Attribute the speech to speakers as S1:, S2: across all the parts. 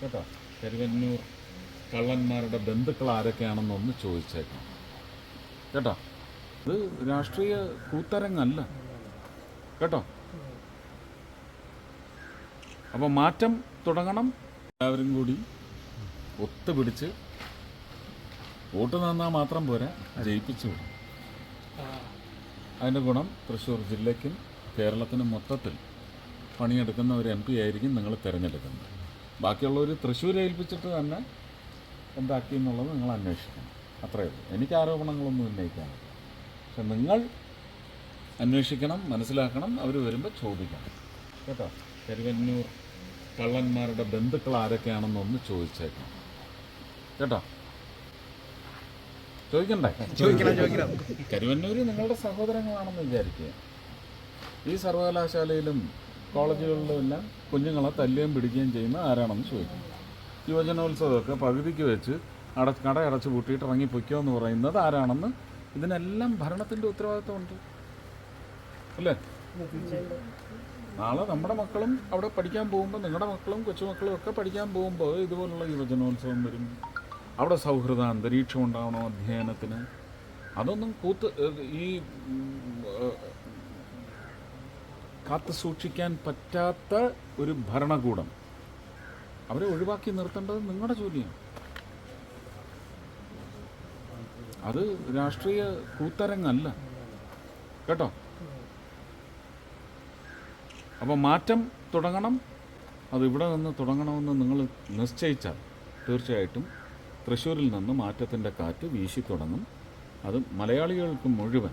S1: കേട്ടോ? കരുവന്നൂർ കള്ളന്മാരുടെ ബന്ധുക്കൾ ആരൊക്കെയാണെന്നൊന്ന് ചോദിച്ചേക്കാം. കേട്ടോ? ഇത് രാഷ്ട്രീയ കൂത്തരങ്ങല്ല. കേട്ടോ? അപ്പോൾ മാറ്റം തുടങ്ങണം. എല്ലാവരും കൂടി ഒത്തുപിടിച്ച് വോട്ട് നന്നാൽ മാത്രം പോരാ ജയിപ്പിച്ചു വിടും. അതിന്റെ ഗുണം തൃശ്ശൂർ ജില്ലയ്ക്കും കേരളത്തിനും മൊത്തത്തിൽ പണിയെടുക്കുന്ന ഒരു എം പി ആയിരിക്കും നിങ്ങൾ തിരഞ്ഞെടുക്കുന്നത്. ബാക്കിയുള്ളവർ തൃശ്ശൂർ ഏൽപ്പിച്ചിട്ട് തന്നെ എന്താക്കി എന്നുള്ളത് നിങ്ങൾ അന്വേഷിക്കണം. അത്രയേ ഉള്ളൂ. എനിക്ക് ആരോപണങ്ങളൊന്നും ഉന്നയിക്കാനില്ല പക്ഷെ നിങ്ങൾ അന്വേഷിക്കണം മനസ്സിലാക്കണം അവർ വരുമ്പോൾ ചോദിക്കണം. കേട്ടോ? കരുവന്നൂർ കള്ളന്മാരുടെ ബന്ധുക്കൾ ആരൊക്കെയാണെന്നൊന്ന് ചോദിച്ചേക്കണം. കേട്ടോ? ചോദിക്കണ്ടേ?
S2: ചോദിക്കണം ചോദിക്കണം.
S1: കരുവന്നൂർ നിങ്ങളുടെ സഹോദരങ്ങളാണെന്ന് വിചാരിക്കുക. ഈ സർവകലാശാലയിലും കോളേജുകളിലും എല്ലാം കുഞ്ഞുങ്ങളെ തല്ലുകയും പിടിക്കുകയും ചെയ്യുന്ന ആരാണെന്ന് ചോദിക്കും. യുവജനോത്സവമൊക്കെ പകുതിക്ക് വെച്ച് അട കട അടച്ച് പൂട്ടിയിട്ട് ഇറങ്ങി പൊയ്ക്കോ എന്ന് പറയുന്നത് ആരാണെന്ന് ഇതിനെല്ലാം ഭരണത്തിന്റെ ഉത്തരവാദിത്വമുണ്ട്. അല്ലേ? നാളെ നമ്മുടെ മക്കളും അവിടെ പഠിക്കാൻ പോകുമ്പോൾ നിങ്ങളുടെ മക്കളും കൊച്ചുമക്കളും ഒക്കെ പഠിക്കാൻ പോകുമ്പോൾ ഇതുപോലുള്ള യുവജനോത്സവം വരും. അവിടെ സൗഹൃദ അന്തരീക്ഷം ഉണ്ടാവണം അധ്യയനത്തിന്. അതൊന്നും കൂത്ത് ഈ കാത്തു സൂക്ഷിക്കാൻ പറ്റാത്ത ഒരു ഭരണകൂടം. അവരെ ഒഴിവാക്കി നിർത്തേണ്ടത് നിങ്ങളുടെ ജോലിയാണ്. അത് രാഷ്ട്രീയ കൂത്തരങ്ങല്ല. കേട്ടോ? അപ്പോൾ മാറ്റം തുടങ്ങണം. അത് ഇവിടെ നിന്ന് തുടങ്ങണമെന്ന് നിങ്ങൾ നിശ്ചയിച്ചാൽ തീർച്ചയായിട്ടും തൃശ്ശൂരിൽ നിന്ന് മാറ്റത്തിന്റെ കാറ്റ് വീശി തുടങ്ങും. അത് മലയാളികൾക്ക് മുഴുവൻ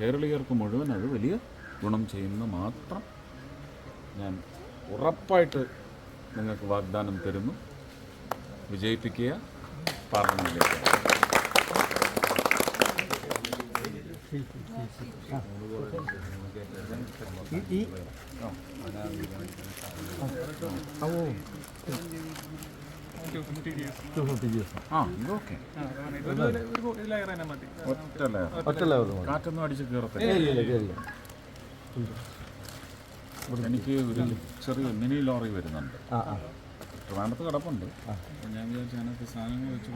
S1: കേരളീയർക്ക് മുഴുവൻ അത് വലിയ ഗുണം ചെയ്യുന്ന മാത്രം ഞാൻ ഉറപ്പായിട്ട് നിങ്ങൾക്ക് വാഗ്ദാനം തരുന്നു. വിജയിപ്പിക്കുക പാർലമെന്റിലേക്ക് ഒറ്റ ലെയർ
S2: ഒറ്റ
S1: കാറ്റൊന്നും അടിച്ച് കയറത്തില്ല. എനിക്ക് ഒരു ചെറിയ മിനി ലോറി വരുന്നുണ്ട്. ട്രിവാൻഡത്ത് കിടപ്പുണ്ട്. അപ്പം ഞാൻ വിചാരിച്ചു അതിനകത്ത് സാധനങ്ങൾ വെച്ച്